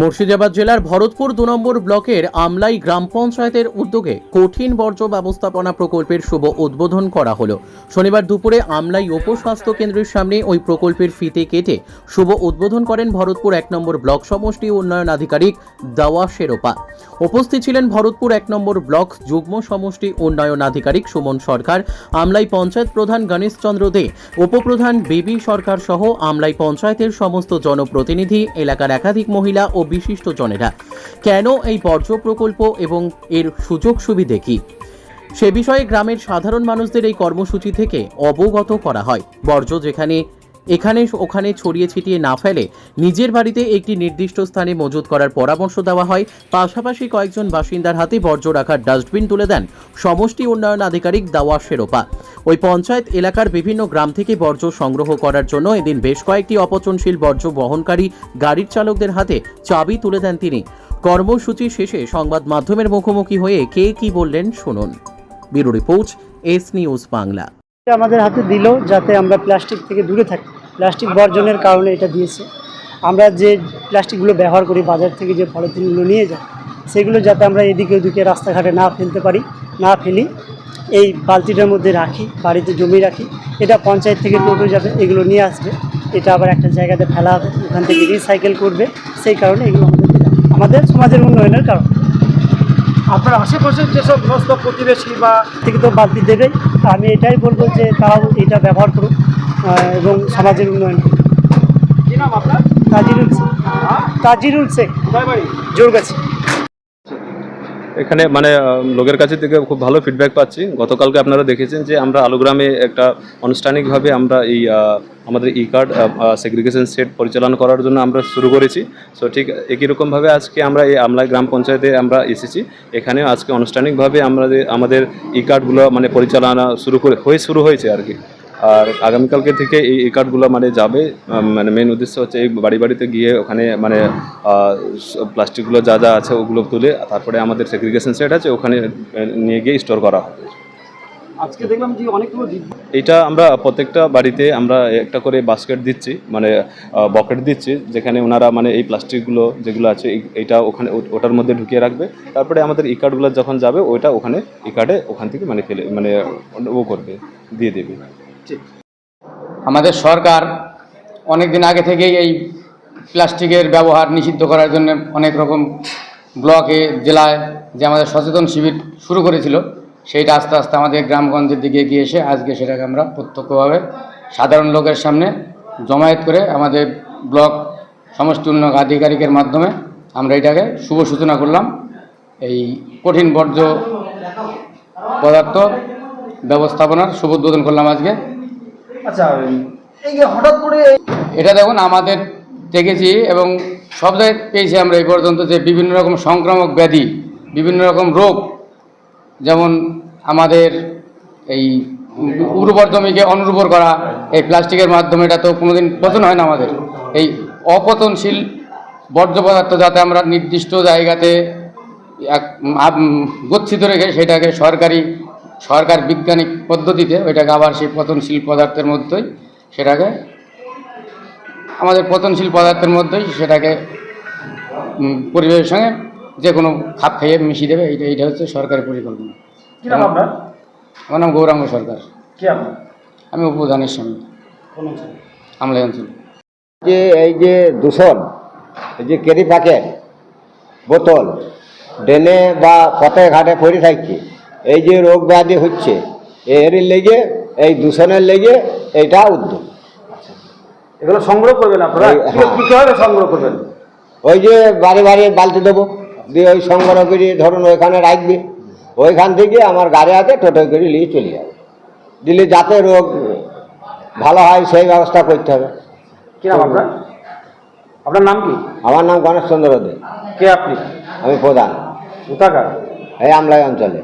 মুর্শিদাবাদ জেলার ভরতপুর দু নম্বর ব্লকের আমলাই গ্রাম পঞ্চায়েতের উদ্যোগে কঠিন বর্জ্য ব্যবস্থাপনা প্রকল্পের শুভ উদ্বোধন করা হলো। শনিবার দুপুরে আমলাই উপস্বাস্থ্য কেন্দ্রের সামনে ওই প্রকল্পের ফিতে কেটে শুভ উদ্বোধন করেন ভরতপুর এক নম্বর ব্লক সমষ্টি উন্নয়ন আধিকারিক দাওয়া শেরোপা। উপস্থিত ছিলেন ভরতপুর এক নম্বর ব্লক যুগ্ম সমষ্টি উন্নয়ন আধিকারিক সুমন সরকার, আমলাই পঞ্চায়েত প্রধান গণেশ চন্দ্র দে, উপপ্রধান বিবি সরকার সহ আমলাই পঞ্চায়েতের সমস্ত জনপ্রতিনিধি, এলাকার একাধিক মহিলা ও বিশিষ্ট জনেরা কেন এই বর্জ্য প্রকল্প এবং এর সুযোগ সুবিধে কি? সে বিষয়ে গ্রামের সাধারণ মানুষদের এই কর্মসূচি থেকে অবগত করা হয়। বর্জ্য যেখানে এখানে ওখানে ছড়িয়ে ছিটিয়ে না ফেলে নিজের বাড়িতে একটি নির্দিষ্ট স্থানে মজুত করার পরামর্শ দেওয়া হয়। পাশাপাশি কয়েকজন বাসিন্দার হাতে বর্জ্য রাখার ডাস্টবিন তুলে দেন সমষ্টি উন্নয়ন আধিকারিক দাওয়া শেরোপা। ওই পঞ্চায়েত এলাকার বিভিন্ন গ্রাম থেকে বর্জ্য সংগ্রহ করার জন্য এদিন বেশ কয়েকটি অপচনশীল বর্জ্য বহনকারী গাড়ির চালকদের হাতে চাবি তুলে দেন তিনি। কর্মসূচি শেষে সংবাদ মাধ্যমের মুখোমুখি হয়ে কে কি বললেন শুনুন। Bureau report, S news Bangla. আমাদের হাতে দিল যাতে আমরা প্লাস্টিক থেকে দূরে থাকি। প্লাস্টিক বর্জনের কারণে এটা দিয়েছে। আমরা যে প্লাস্টিকগুলো ব্যবহার করি বাজার থেকে যে পলিথিনগুলো নিয়ে যাই সেগুলো যাতে আমরা এদিকে ওদিকে রাস্তাঘাটে না ফেলতে পারি না ফেলি এই বালতিটার মধ্যে রাখি বাড়িতে জমি রাখি। এটা পঞ্চায়েত থেকে টোটো যাবে এগুলো নিয়ে আসবে। এটা আবার একটা জায়গাতে ফেলা হবে ওখান থেকে রিসাইকেল করবে। সেই কারণে এগুলো আমাদের আমাদের সমাজের উন্নয়নের কারণ। আপনার আশেপাশের যেসব সমস্ত প্রতিবেশী বা থেকে তো বালতি দেবেই আমি এটাই বলব যে তারাও এটা ব্যবহার করুক। এবং সমাজের উন্নয়ন। তাজিরুল হ্যাঁ? তাজিরুল শেখ। জোরগাছি। এখানে মানে লোকের কাছে থেকে খুব ভালো ফিডব্যাক পাচ্ছি। গতকালকে আপনারা দেখেছেন যে আমরা আলুগ্রামে একটা আনুষ্ঠানিকভাবে আমরা এই আমাদের ই কার্ড সেগ্রিগেশন সেট পরিচালনা করার জন্য আমরা শুরু করেছি। সো ঠিক একই রকমভাবে আজকে আমরা এই আমলাই গ্রাম পঞ্চায়েতে আমরা এসেছি। এখানে আজকে আনুষ্ঠানিকভাবে আমাদের আমাদের ই কার্ডগুলো মানে পরিচালনা শুরু করে হয়ে শুরু হয়েছে আর কি। আর আগামীকালকে থেকে এই ই কার্ডগুলো মানে যাবে। মানে মেন উদ্দেশ্য হচ্ছে এই বাড়ি বাড়িতে গিয়ে ওখানে মানে প্লাস্টিকগুলো যা যা আছে ওগুলো তুলে তারপরে আমাদের সেগ্রিগেশন সেট আছে ওখানে নিয়ে গিয়ে স্টোর করা হবে। আজকে দেখলাম যে অনেকগুলো এটা আমরা প্রত্যেকটা বাড়িতে আমরা একটা করে বাস্কেট দিচ্ছি মানে বকেট দিচ্ছি যেখানে ওনারা মানে এই প্লাস্টিকগুলো যেগুলো আছে এই- এইটা ওখানে ওটার মধ্যে ঢুকিয়ে রাখবে। তারপরে আমাদের ই কার্ডগুলো যখন যাবে ওইটা ওখানে ই কার্ডে ওখান থেকে মানে ফেলে মানে ও করবে দিয়ে দেবে। আমাদের সরকার অনেক দিন আগে থেকেই এই প্লাস্টিকের ব্যবহার নিষিদ্ধ করার জন্য অনেক রকম ব্লকে, জেলায় যে আমাদের সচেতন শিবির শুরু করেছিল, সেইটা আস্তে আস্তে আমাদের গ্রামগঞ্জের দিকে গিয়ে এসে আজকে সেটাকে আমরা প্রত্যক্ষভাবে সাধারণ লোকের সামনে জমায়েত করে আমাদের ব্লক সমষ্টি উন্নয়ন আধিকারিকের মাধ্যমে আমরা এটাকে শুভ সূচনা করলাম। এই কঠিন বর্জ্য পদার্থ ব্যবস্থাপনার শুভ উদ্বোধন করলাম আজকে। হঠাৎ করে এটা দেখুন, আমাদের দেখেছি এবং সব জায়গায় পেয়েছি আমরা এই পর্যন্ত যে বিভিন্ন রকম সংক্রামক ব্যাধি, বিভিন্ন রকম রোগ, যেমন আমাদের এই উর্বর জমিকে অনুর্বর করা, এই প্লাস্টিকের মাধ্যমে, এটা তো কোনোদিন পচন হয় না আমাদের। এই অপতনশীল বর্জ্য পদার্থ যাতে আমরা নির্দিষ্ট জায়গাতে এক গচ্ছিত রেখে সেটাকে সরকারি সরকার বিজ্ঞানিক পদ্ধতিতে ওইটাকে আবার সেই পতনশীল পদার্থের মধ্যেই সেটাকে আমাদের পতনশীল পদার্থের মধ্যেই সেটাকে পরিবেশের সঙ্গে যে কোনো খাপ খাইয়ে মিশিয়ে দেবে এইটা এইটা হচ্ছে সরকারের পরিকল্পনা। কি নাম আপনার? আমার নাম গৌরাঙ্গ সরকার। আমি উপধানের অঞ্চল? আমলাই অঞ্চল। যে এই যে দূষণ এই যে কেরি প্যাকেট বোতল ড্রেনে বা পথে ঘাটে পড়ে থাকছে এই যে রোগ ব্যাধি হচ্ছে এর লেগে এই দূষণের লেগে এইটা উদ্যোগ। এগুলো সংগ্রহ করবেন আপনারা? হ্যাঁ। কীভাবে সংগ্রহ করবেন? ওই যে বাড়ি বাড়ি বালতি দেবো দিয়ে ওই সংগ্রহ করে ধরুন ওইখানে রাখবে ওইখান থেকে আমার গাড়ি আছে টোটো করে নিয়ে চলে যাবে। দিলে যাতে রোগ ভালো হয় সেই ব্যবস্থা করতে হবে। আপনার? আপনার নাম কি? আমার নাম গণেশ চন্দ্র দে। কে আপনি? আমি প্রধান। কোথাকার? এই আমলাই অঞ্চলে।